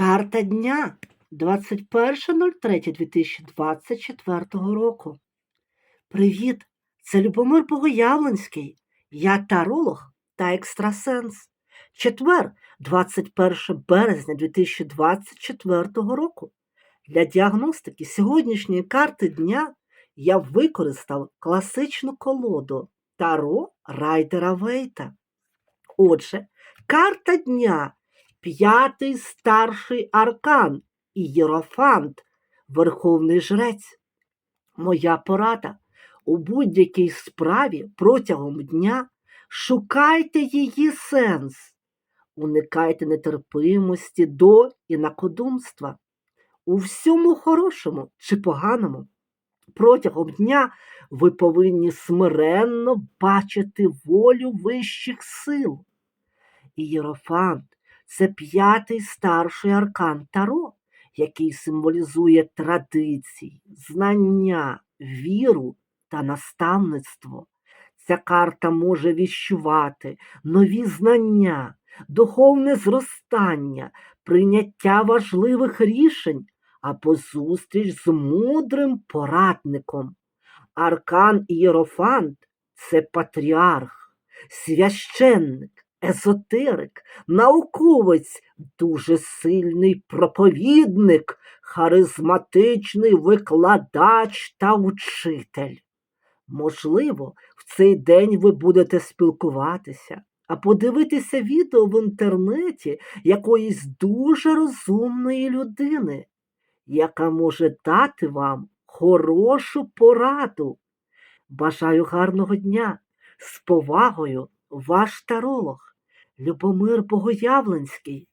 Карта дня 21.03.2024 року. Привіт! Це Любомир Богоявленський. Я таролог та екстрасенс. Четвер, 21 березня 2024 року. Для діагностики сьогоднішньої карти дня я використав класичну колоду Таро Райдера Вейта. Отже, карта дня п'ятий старший аркан і Єрофант, Верховний Жрець. Моя порада у будь-якій справі протягом дня шукайте її сенс, уникайте нетерпимості до інакодумства. У всьому хорошому чи поганому протягом дня ви повинні смиренно бачити волю вищих сил. Ієрофант це п'ятий старший аркан Таро, який символізує традиції, знання, віру та наставництво. Ця карта може віщувати нові знання, духовне зростання, прийняття важливих рішень або зустріч з мудрим порадником. Аркан Ієрофант це патріарх, священник, езотерик, науковець, дуже сильний проповідник, харизматичний викладач та учитель. Можливо, в цей день ви будете спілкуватися, а подивитися відео в інтернеті якоїсь дуже розумної людини, яка може дати вам хорошу пораду. Бажаю гарного дня! З повагою, ваш таролог Любомир Богоявленський.